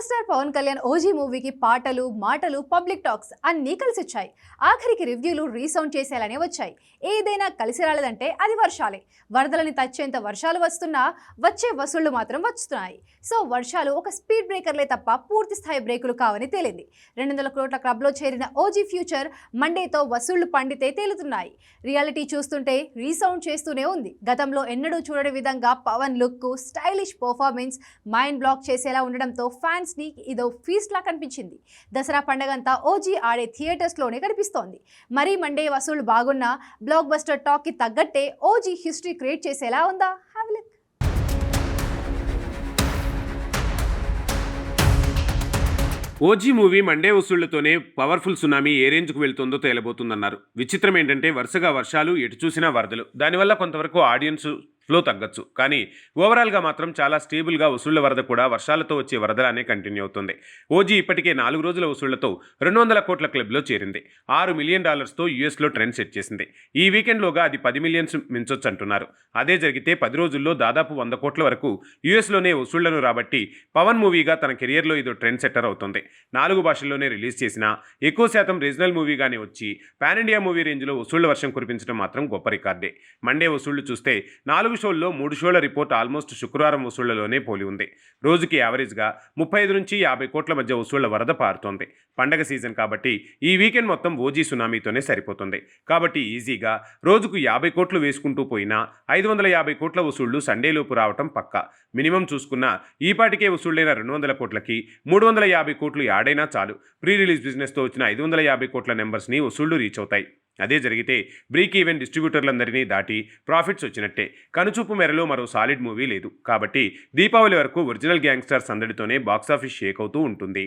Power star Pawan Kalyan OG మూవీకి పాటలు మాటలు పబ్లిక్ టాక్స్ అన్నీ కలిసి వచ్చాయి ఆఖరికి రివ్యూలు రీసౌండ్ చేసేలానే వచ్చాయి. ఏదైనా కలిసి రాలేదంటే అది వర్షాలే. వరదలని తచ్చేంత వర్షాలు వస్తున్నా వచ్చే వసూళ్ళు మాత్రం వస్తున్నాయి. సో వర్షాలు ఒక స్పీడ్ బ్రేకర్లే తప్ప పూర్తి స్థాయి బ్రేకులు కావని తేలింది. రెండు వందల కోట్ల క్లబ్లో చేరిన ఓజీ ఫ్యూచర్ మండేతో వసూళ్ళు పండితే తేలుతున్నాయి. రియాలిటీ చూస్తుంటే రీసౌండ్ చేస్తూనే ఉంది. గతంలో ఎన్నడూ చూడని విధంగా Pawan look stylish performance mind block చేసేలా ఉండడంతో ఫ్యాన్స్ ని ఇదో ఫీస్ట్ లా కనిపించింది. దసరా పండగంతా ఓజీ ఆడే థియేటర్స్లోనే కనిపిస్తోంది. మరీ మండే వసూళ్ళు బాగున్నా బ్లాక్ బస్టర్ టాక్కి తగ్గట్టే ఓజీ హిస్టరీ క్రియేట్ చేసేలా ఉందా? హ్యావ్ ఓజీ మూవీ మండే వసూళ్ళతోనే పవర్ఫుల్ సునామీ ఏ రేంజ్కు వెళ్తుందో తేలబోతుందన్నారు. విచిత్రం ఏంటంటే వరుసగా వర్షాలు ఎటు చూసినా వరదలు. దానివల్ల కొంతవరకు ఆడియన్స్ ఫ్లో తగ్గచ్చు. కానీ ఓవరాల్గా మాత్రం చాలా స్టేబుల్గా వసూళ్ళ వరద కూడా వర్షాలతో వచ్చే వరదలానే కంటిన్యూ అవుతుంది. ఓజీ ఇప్పటికే నాలుగు రోజుల వసూళ్ళతో రెండు వందల కోట్ల క్లబ్లో చేరింది. ఆరు మిలియన్ డాలర్స్తో యూఎస్లో ట్రెండ్ సెట్ చేసింది. ఈ వీకెండ్లోగా అది పది మిలియన్స్ మించొచ్చు అంటున్నారు. అదే జరిగితే పది రోజుల్లో దాదాపు వంద కోట్ల వరకు యూఎస్లోనే వసూళ్ళను రాబట్టి పవన్ మూవీగా తన కెరియర్లో ఇదో ట్రెండ్ సెట్టర్ అవుతుంది. నాలుగు భాషల్లోనే రిలీజ్ చేసిన ఎక్కువ శాతం రీజనల్ మూవీగానే వచ్చి పాన్ ఇండియా మూవీ రేంజ్లో వసూళ్ళ వర్షం కురిపించడం మాత్రం గొప్ప రికార్డే. మండే వసూళ్ళు చూస్తే నాలుగు షోల్లో మూడు షోల రిపోర్ట్ ఆల్మోస్ట్ శుక్రవారం వసూళ్ళలోనే పోలి ఉంది. రోజుకి యావరేజ్గా ముప్పై ఐదు నుంచి యాభై కోట్ల మధ్య వసూళ్ళ వరద పారుతోంది. పండగ సీజన్ కాబట్టి ఈ వీకెండ్ మొత్తం ఓజీ సునామీతోనే సరిపోతుంది. కాబట్టి ఈజీగా రోజుకు యాభై కోట్లు వేసుకుంటూ పోయినా ఐదు వందల యాభై కోట్ల వసూళ్ళు సండేలోపు రావటం పక్క. మినిమం చూసుకున్న ఈపాటికే వసూళ్ళైన రెండు వందల కోట్లకి మూడు వందల యాభై కోట్లు యాడైనా చాలు. ప్రీ రిలీజ్ బిజినెస్తో వచ్చిన ఐదు వందల యాభై కోట్ల నెంబర్స్ని వసూళ్ళు రీచ్ అవుతాయి. అదే జరిగితే బ్రేక్ ఈవెన్ డిస్ట్రిబ్యూటర్లందరినీ దాటి ప్రాఫిట్స్ వచ్చినట్టే. కనుచూపు మేరలో మరో సాలిడ్ మూవీ లేదు. కాబట్టి దీపావళి వరకు ఒరిజినల్ గ్యాంగ్స్టర్ సందడితోనే బాక్సాఫీస్ షేక్ అవుతూ ఉంటుంది.